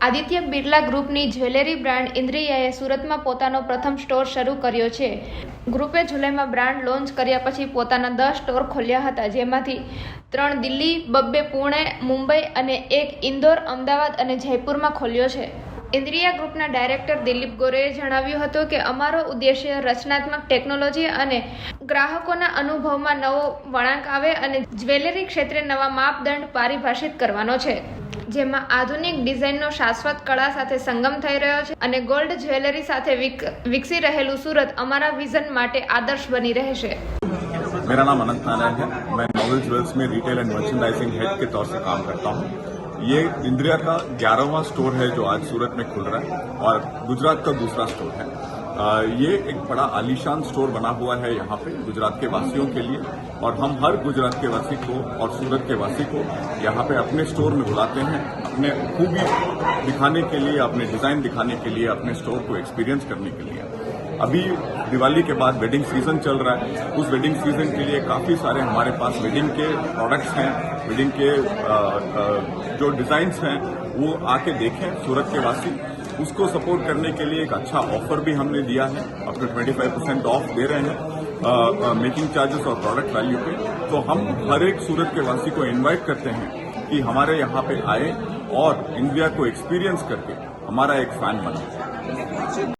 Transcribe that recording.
આદિત્ય બિરલા ગ્રુપની jewellery brand ઇન્દ્રિયાએ સુરતમાં પોતાનો પ્રથમ સ્ટોર શરૂ કર્યો છે. ગ્રુપે જુલાઈમાં બ્રાન્ડ લોન્ચ કર્યા પછી પોતાના દસ સ્ટોર ખોલ્યા હતા, જેમાંથી ત્રણ દિલ્હી, બબ્બે પુણે, મુંબઈ અને એક ઇન્દોર, અમદાવાદ અને જયપુરમાં ખોલ્યો છે. ઇન્દ્રિયા ગ્રુપના ડાયરેક્ટર દિલીપ ગોરેએ જણાવ્યું હતું કે અમારો ઉદ્દેશ્ય રચનાત્મક ટેકનોલોજી અને ગ્રાહકોના અનુભવમાં નવો વળાંક આવે અને જ્વેલરી ક્ષેત્રે નવા માપદંડ પારિભાષિત કરવાનો છે જેમાં આધુનિક ડિઝાઇનનો શાશ્વત કળા સાથે સંગમ થઈ રહ્યો છે અને ગોલ્ડ જ્વેલરી સાથે વિક- વિકસી રહેલું સુરત અમારા વિઝન માટે આદર્શ બની રહેશે मेरा नाम अनंत नारायण है मैं नॉवल ज्वेल्स में रिटेल एंड मर्चेंडाइजिंग हेड के तौर से काम करता हूँ ये इंद्रिया का ग्यारहवां स्टोर है जो आज सूरत में खुल रहा है और गुजरात का दूसरा स्टोर है। ये एक बड़ा आलीशान स्टोर बना हुआ है यहाँ पे गुजरात के वासियों के लिए और हम हर गुजरात के वासी को और सूरत के वासी को यहाँ पे अपने स्टोर में बुलाते हैं, अपने खूबी दिखाने के लिए, अपने डिज़ाइन दिखाने के लिए, अपने स्टोर को एक्सपीरियंस करने के लिए। अभी दिवाली के बाद वेडिंग सीज़न चल रहा है। उस वेडिंग सीज़न के लिए काफ़ी सारे हमारे पास वेडिंग के प्रोडक्ट्स हैं वेडिंग के जो डिजाइन्स हैं, वो आके देखें सूरत के वासी। उसको सपोर्ट करने के लिए एक अच्छा ऑफ़र भी हमने दिया है। अपने 25 परसेंट ऑफ़ दे रहे हैं मेकिंग चार्जेस और प्रोडक्ट वैल्यू पे। तो हम हर एक सूरत के वासी को इनवाइट करते हैं कि हमारे यहाँ पे आए और इंडिया को एक्सपीरियंस करके हमारा एक फ़ैन बने।